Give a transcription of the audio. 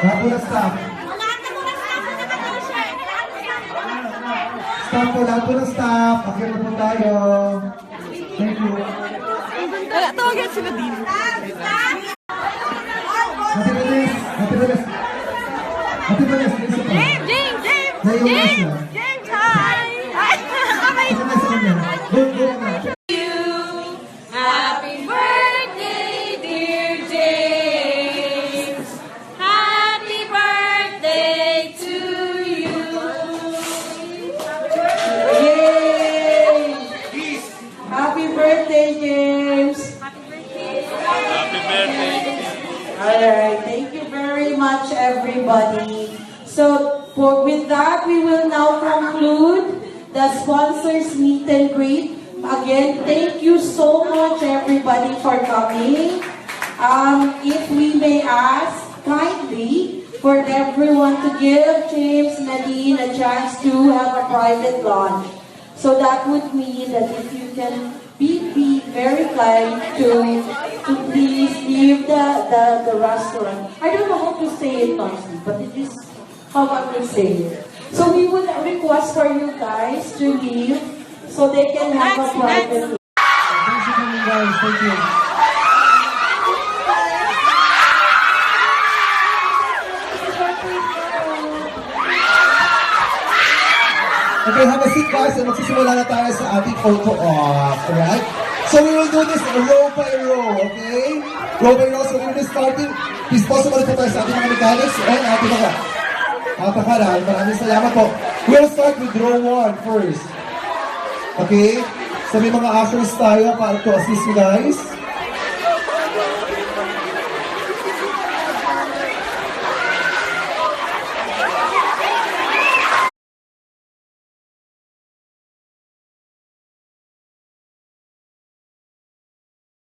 staff. Staff po, lahat po ng staff. Okay na po tayo. Thank you. Wala, tawagan sila din. Hati Benes. Hati Benes, isa pa. James, James, James! James! siya. James, Alright, thank you very much, everybody. So, for with that, we will now conclude the sponsors meet and greet. Again, thank you so much, everybody, for coming. Um, if we may ask kindly for everyone to give James Nadine a chance to have a private lunch. So that would mean that if you can be, be very kind to to please leave the, the, the restaurant. I don't know how to say it nicely, but it is how I will say it. So we would request for you guys to leave so they can have a Next, private next. Thanks for coming, guys. Thank you. Okay, have a seat guys. And magsisimula na tayo sa ating photo off. Alright? So we will do this row by row, okay? Row by row. So we will be starting. Please po tayo sa ating mga mechanics and ating mga kapakaral. Maraming salamat po. We'll start with row 1 first. Okay? So may mga ushers tayo para to assist you guys.